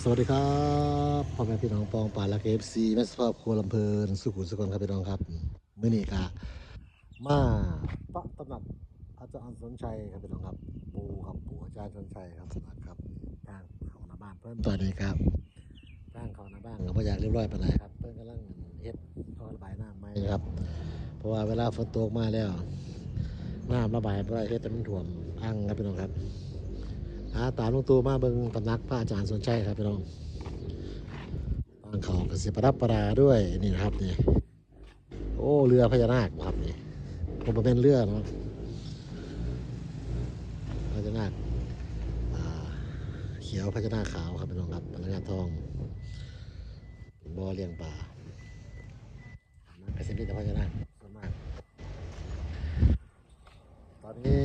สวัสดีครับพ่อแม่พี่น้องปองป่าและเอฟซีแม่สภาพครัวลำเพลินสุขุมสุขนครับพี่น้องครับมื่อนี้กะมาปะตำหนักอาจารย์สนชัยครับพี่น้องครับปูครับปูอาจารย์สนชัยครับสมัครครับทางเขาหน้าบ้านเพิ่นตอนนี้ครับทางเขาหน้าบ้านก็บ่อยากเรียบร้อยปานใดครับเพิ่นกำลังเฮ็ดท่อระบายน้ำใหม่ครับ เพราะว่าเวลาฝนตกมาแล้วน้ำระบายบ่ได้เฮ็ดแต่มันท่วมอ่างครับพี่น้องครับ หาตามหลวงตู่มาเบิ่งตำนักพระอาจารย์สนใจครับพี่น้องทางเขากสิประดับประดาด้วยนี่นะครับนี่โอ้เรือพญานาคครับนี่ผมเป็นเรือเนาะพญานาคเขียวพญานาคขาวครับพี่น้องครับพญานาคทองบ่อเลี้ยงปลามันกระสิบแต่พญานาคสมากตอนนี้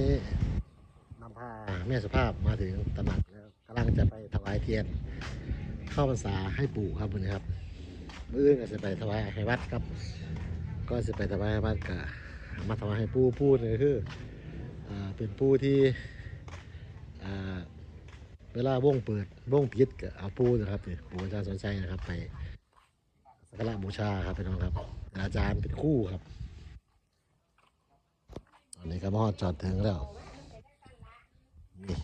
พาแม่สุภาพมาถึงตำหนักแล้วกำลังจะไปถวายเทียน เข้าพรรษาให้ปู่ครับวันนี้ครับมื้ออื่นก็จะไปถวายให้วัดครับ ก็จะไปถวายให้วัดกับมาถวายให้ปู่ปู่นี่คืออเป็นปู่ที่เวลาวงเปิดวงปิดก็เอาปู่นะครับนี่ปู่อาจารย์สนใจนะครับไปสักการะบูชาครับพี่น้องครับ อาจารย์เป็นคู่ครับ ตอนนี้ก็มอดจอดถึงแล้ว นี่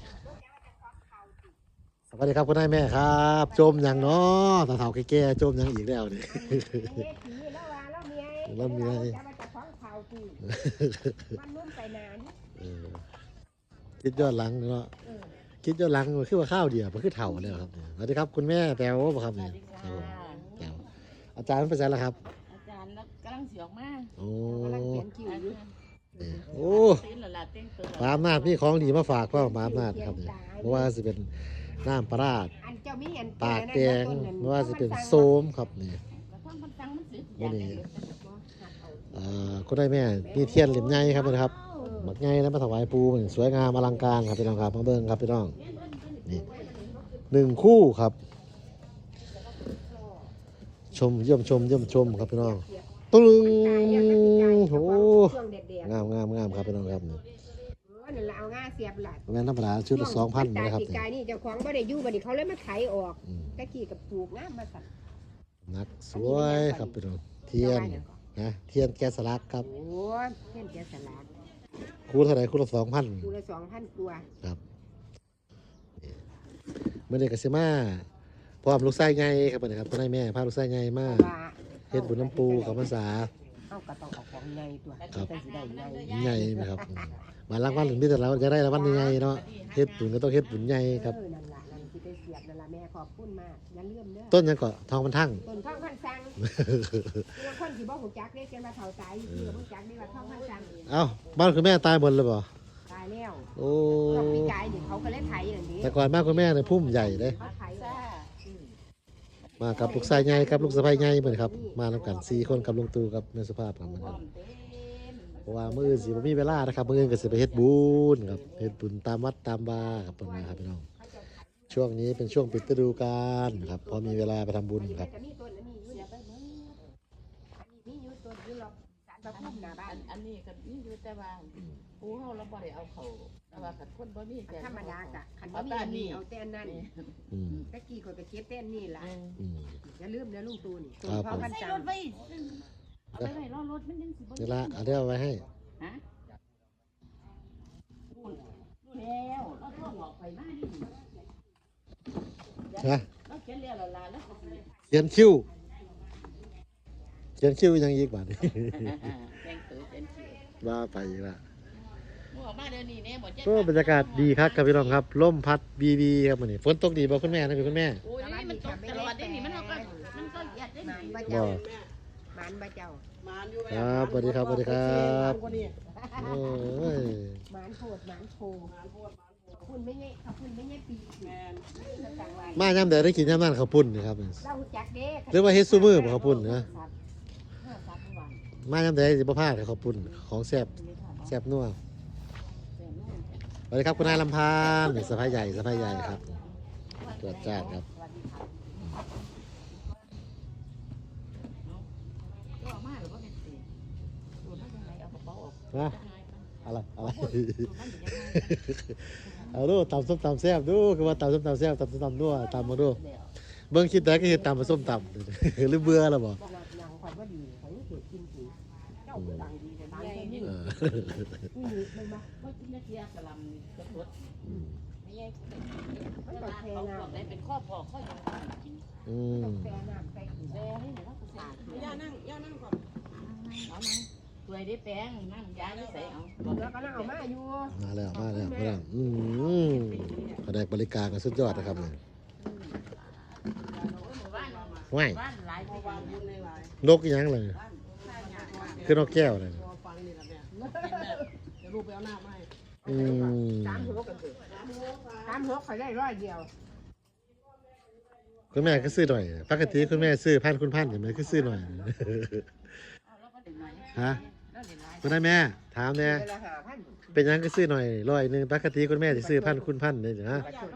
สวัสดีครับคุณนายแม่ครับจมอย่างเนาะตาเฒ่าแก่ๆจมอย่างอีกแล้วนี่ แล้วเมียจะมาจากของเขากูมันนุ่มไปนานเออคิดย้อนหลังเนาะเออคิดย้อนหลังมันคือว่าข้าวเดียวมันคือเถ่าเลยครับเนี่ยสวัสดีครับคุณแม่แปลว่าบ่ครับสเนี่วัยสดีครับค่ะผมแปลวอาจารย์เป็นภาษาอะไรครับ อาจารย์แล้วกำลังเสียออกมาโอ้กำลังเขียนคิวอาอยู่จารย์ นี่โอ้ตื่นและล่ะเต้นตัวปาอำนาจพี่ของดีมาฝากพ่อมาอำนาจครับเนี่ยเพราะว่าสิเป็นน้ำปลาร้าดอันเจ้ามีอันปากแดงไม่ว่าสิเป็นโซมครับนี่กระท่อมมันตังมันสิวันนี้อ่าคุณได้แม่มีเทียนเหลี่ยมใหญ่ครับนะครับหมักใหญ่แล้วมาถวายปูมันสวยงามอลังการครับพี่น้องครับมาเบิ้งครับพี่น้องนี่หนึ่งคู่ครับ ชมเยี่ยมชมเยี่ยมชมครับพี่น้องปึ้งโอ้ช่ว งเด็ดงามงามงามครับพี่น้องครับนี่ๆเออนั่นละเอาง่าเสียบหลัดแม่นธรรมดาชุดละสองพันตานะครับปีนี่ กายนี่เจ้าของบ่ได้อยู่บัดนี้เขาเลยมาไถออกอืม ตะกี้กับปลูกงามมาสั่นนักสวยครับพี่น้องเทียนนะเทียนแกะสลักครับ โอ้ยเพี้ยนแกะสลักคู่เท่าไหร่คู่ละสองพันกูละสองพันตัวครับเมื่อเด็กกสิมาพร้อมลูกไส้ไงครับวันนี้ครับคุณนายแม่พาลูกไส้ไงมาว่าเฮ็ดบุญน้ำปูเขาพรรษาเอาก็ต้องเอาของใหญ่ตัวครับจังสิได้ใหญ่ใหญ่นะครับอืมมาล้างวันหรือมีแต่เราจะได้รางวัลใหญ่ๆเนาะเฮ็ดบุญก็ต้องเฮ็ดบุญใหญ่ครับ เออนั่นล่ะนั่นสิไปเสียบนั่นล่ะแม่ขอบคุณมากอย่าลืมเด้อต้นยังก็ทองมันทั้ง ต้นท่องพันสังบางคนสิบ่ฮู้จักเด้จังว่าเฒ่าตายอยู่ที่บ่ฮู้จักนี่ว่าท่องพันสังเอ้าบ้านคุณแม่ตายหมดเลยบ่ตายแล้วโอ้ ต้องปีกายนี่เขาก็เลยไถนั่นนี่แต่ก่อนบ้านคุณแม่เนี่ยพุ่มใหญ่เลย เขาไถซ่า มากับลูกชายใหญ่ครับลูกสะใภ้ใหญ่เหมือนครับ มานํกันสี่คนกับลุงตู่กับแม่สุภาพครับนะคร้รัอบเต้นเพราะว่ามืออื่นสิบ่มีเวลานะครับมืออื่นก็สิไปเฮ็ดบุญครับเฮ็ดบุญตามวัดตามบาครับเพิ่นว่าครับพี่น้องช่วงนี้เป็นช่วงปิดฤดูกาลครับพอมีเวลาไปทำบุญครับ สารพระภูมิหน้าบ้าอันนอันนี้ก็มีอยู่แต่ว่าปูเฮาเราบ่ได้เอาเขาแต่ว่าขัดคนบ่มีแต่ธรรมดากะคันบ่มีอันนี้เอาแต่อันนั้นอืมตะกี้ข่อยก็เก็บแต่อันนี้ล่ะอืม อย่าลืมเด้อลุงตู่นี่ต้นครับท่องพันใส่สัรงถไว้เอาไปไว้รอรถมันยังสิบ่นี่ละเอาเดี๋ยวเอาไว้ให้ฮะรู้รู้แล้วเราต้องออกไปมาดินะเราเขียนแล้วละลาแล้วก็สิ เขียนคิ้ว เขียนคิ้วยังอีกบาดนี้แจ้งเตือนเขียนคิวว่าไปอีกละมึงออกมาเดี๋ยวนี้เนี่ยบ่เจ็ก็บรรยากาศดีครับครับพี่น้องครับลมพัดบีบีครับมื้อนี้ฝนตกดีบ่คุณแม่นะคุณแม่โอ้ยนี่มันตกตลอดได้นี่มันเอาก็มันก็เหยียดได้หมานนี่บ่บ่เจ้าหมานบ่เจ้าครับสวัสดีครับสวัสดีครับโอ้ยหมานโพดหมานโพขอบคุณไม่ใช่ขอบคุณไม่ใช่ปีแม่นมายามใดได้กินยามนั้นข้าวปุ้นนะครับ เราจักเด้หรือว่าเฮ็ดซุมื้อบ่ข้าวปุ้นนะห้าสามวัน มายามใดสิบ่พลาดข้าวปุ้นของแซ่บแซ่บนัวสวัสดีครับคุณนายลำพานสะพายใหญ่สะพายใหญ่ครับตรวจจ้าครับก็มาหรือว่าเป็นสีดูมันยังไงเอากระเป๋าออกนะอะไรอะไรดูมันยังไงเอาดูตำส้มตำแซ่บดูคือว่าตำส้มตำแซ่บตำส้มตำนัวตำมาดูเบิ่งคิดแต่ก็เห็นตำมาส้มตำหรือเบื่อแล้วบ่ เจ้าเออนี่มันมาเขากินนาทีกะลำนี่ก็ทดอืมไม่ใช่เขาบอกข้อพอข้อยังกินอืมแฟน้ำไปอีกแซ่ให้หนูว่ากูสาย่านั่งย่านั่งก่อนเอานั่งตัวยได้แป้งนั่งยาได้ใส่เอาแล้วก็นั่งเอามาอยู่มาแล้วมาแล้วมาแล้วอืมแผนกบริการกันสุดยอดนะครับนี่ยบ้านหลายที่วายนกอีหยังเลย คือนกแก้วเลยพอฟังนี่แหละแม่เดี๋ยวลูกไปเอาหน้ามาให้อืมสามหัวกันเถอะสามหัวข่อยได้ร้อยเดียวคุณแม่ก็ซื้อหน่อย ปกติคุณแม่ซื้อพันคุณพันเห็นไหมก็ซื้อหน่อยแล้วก็เด็กหน่อยฮะแล้วเด็กหลายคุณได้แม่ ถามเนี่ยเวลาหาพันเป็นหยังก็ซื้อหน่อยร้อยหนึ่งปกติคุณแม่จะซื้อพันคุณพันเลยนะประชด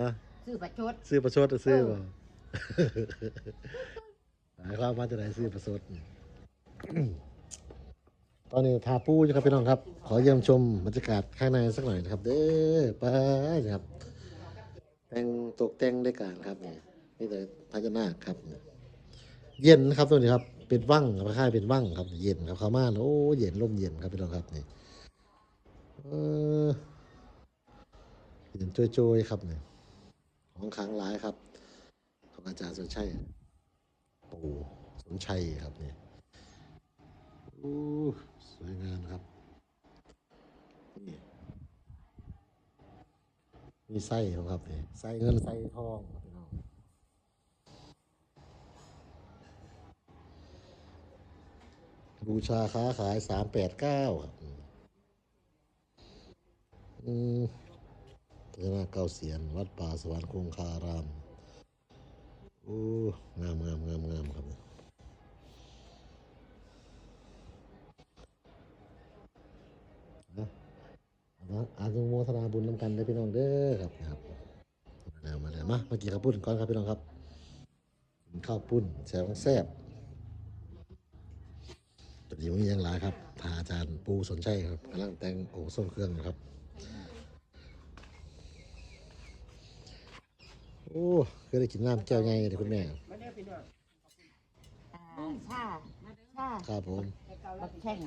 ฮะซื้อประชดซื้อประชดหรือซื้อบ่หมายความว่าจะไหนซื้อประชด ตอนนี้ทาปูอยู่ครับพี่น้องครับ ขอเยี่ยมชมบรรยากาศข้างในสักหน่อยนะครับ เด้อไปครับ แต่งตกแต่งด้วยกันครับนี่นี่แต่พญานาคครับ เย็นนะครับตัวนี้ครับ เป็นว่างครับคล้ายเป็นว่างครับ เย็นครับเข้ามาวโอ้เย็นลมเย็นครับพี่น้องครับนี่เออเย็นโจยๆครับนี่ของค้างหลายครับ ของอาจารย์สนชัยปู่สนชัยครับนี่ โอ้สวยงามครับนี่มีไส้ครับนี่ไส้เงินไส้ทองบพี่น้องบูชาค้าขายสามแปดเก้าครับอืมพญานาคเก้าเสียน วัดป่าสวรรค์คงคาราม โอ้ งามงามงามงามครับนะ นะอานุโมทนาบุญนำกันได้อพี่น้องเด้อครับนะครับมาแล้วมาแล้วมาเมื่อกี้ข้าวปุ้นก่อนครับพี่น้องครับกินข้าวปุ้นแซ่บแซ่บตอนนี้มีอย่างไรครับพาอาจารย์ปูสนใจครับกำลังแต่งโอ้ส้มเครื่องนะครับโอ้เคยได้กินน้ำแก้วไงเลยคุณแม่มาได้พี่น้องชาชาครับผมบักแข้ง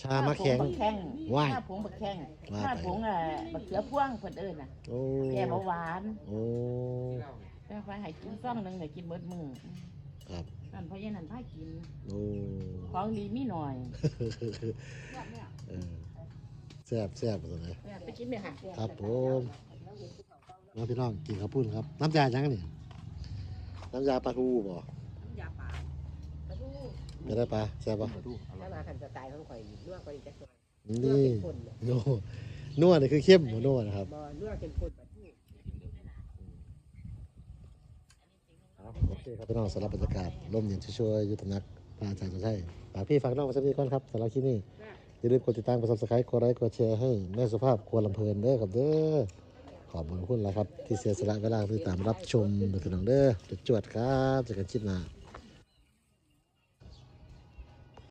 ชามะแข็งบักแข้งว้ายชาผงบักแข้งว่าไปชาผงอะบักเขือพ่วงเพิ่นเอิ้นน่ะโอ้แก้เบาหวานโอ้แต่ว่าให้กินซ่องหนึงได้กินเบิดมื้อครับนั่นเพราะฉะนั้นพากิน โอ้ของดีมีหน่อยเออแซ่บแซ่บตัวไหนไปกินเลยค่ะครับผมน้องพี่น้องกินข้าวปุ้นครับ น้ำยาจังนี่น้ำยาปลาทูบ่ยาป่า ไม่ได้ปลาแซ่บปะถ้ามาคันสไตล์ของข่อยลวกไปจะสวยนี่โน่นัวนี่คือเข้มหัวนัวนะครับบ่ลวกเป็นคนแบบนี้ โอเคครับพี่น้องสำหรับบรรยากาศร่มเย็นช่วยๆยุทธนักพระอาจารย์จะใช่ฝากพี่ฝากน้องมาสักนิดก่อนครับสำหรับคลิปนี้อย่าลืมกดติดตามกดซับสไครต์กดไลค์กดแชร์ให้แม่สุภาพควรลำเพลินเด้อครับเด้อขอบคุณคุณแล้วครับ ที่เสียสละเวลาที่ตามรับชมโดยพี่น้องเด้อจวดๆครับเจอกันคลิปหน้า